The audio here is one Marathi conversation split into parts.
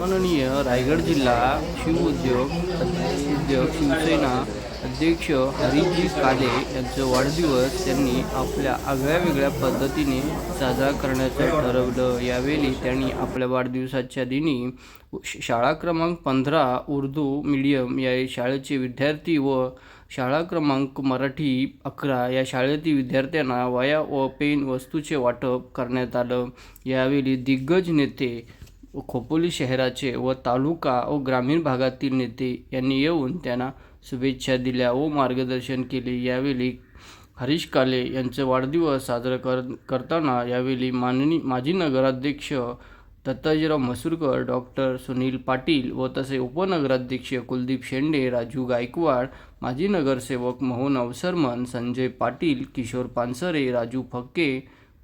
माननीय रायगड जिल्हा शिवउद्योग उद्योग शिवसेना अध्यक्ष हरिजी काले यांचा वाढदिवस त्यांनी आपल्या आगळ्या वेगळ्या पद्धतीने साजरा करण्याचं ठरवलं. यावेळी त्यांनी आपल्या वाढदिवसाच्या दिनी शाळा क्रमांक पंधरा उर्दू मीडियम या शाळेचे विद्यार्थी व शाळा क्रमांक मराठी अकरा या शाळेतील विद्यार्थ्यांना वया व पेन वस्तूचे वाटप करण्यात आलं. यावेळी दिग्गज नेते खोपोली शहराचे व तालुका व ग्रामीण भागातील नेते यांनी येऊन त्यांना शुभेच्छा दिल्या व मार्गदर्शन केले. यावेळी हरीश काले यांचं वाढदिवस साजरा कर करताना यावेळी माननी माजी नगराध्यक्ष दत्ताजीराव मसूरकर डॉक्टर सुनील पाटील व तसे उपनगराध्यक्ष कुलदीप शेंडे राजू गायकवाड माजी नगरसेवक मोहन अवसरमन संजय पाटील किशोर पानसरे राजू फक्के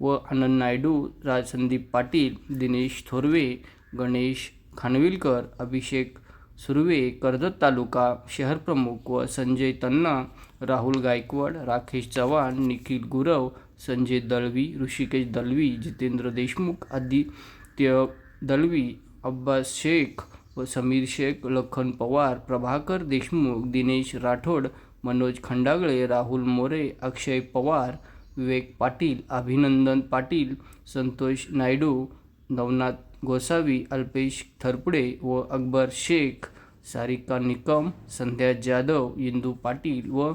व आनंद नायडू राज संदीप पाटील दिनेश थोरवे गणेश खानविलकर अभिषेक सुर्वे कर्जत तालुका शहर प्रमुख व संजय तन्ना राहुल गायकवाड राकेश चव्हाण निखिल गुरव संजय दळवी ऋषिकेश दळवी जितेंद्र देशमुख आदित्य दळवी अब्बास शेख व समीर शेख लखन पवार प्रभाकर देशमुख दिनेश राठोड मनोज खंडागळे राहुल मोरे अक्षय पवार विवेक पाटील अभिनंदन पाटील संतोष नायडू नवनाथ गोसावी अल्पेश थरपुडे व अकबर शेख सारिका निकम संध्या जाधव इंदू पाटील व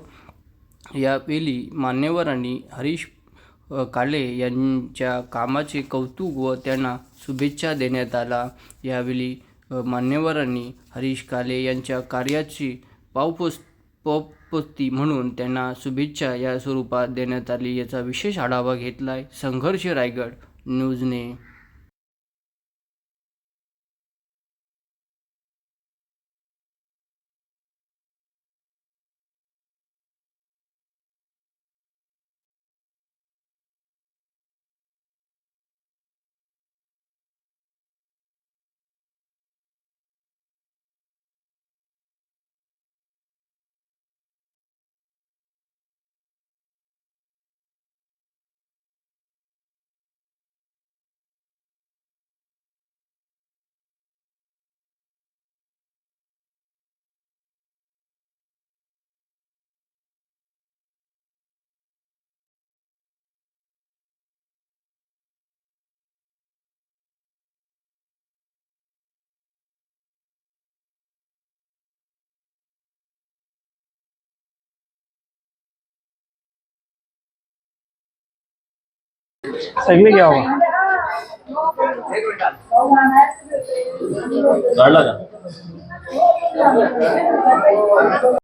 यावेळी मान्यवरांनी हरीश काले यांच्या कामाचे कौतुक व त्यांना शुभेच्छा देण्यात आला. यावेळी मान्यवरांनी हरीश काले यांच्या कार्याची पावपोस पोस्ती म्हणून त्यांना शुभेच्छा या स्वरूपात देण्यात आली. याचा विशेष आढावा घेतला आहे संघर्ष रायगड न्यूजने. सगळे घ्या बाबा काढला का?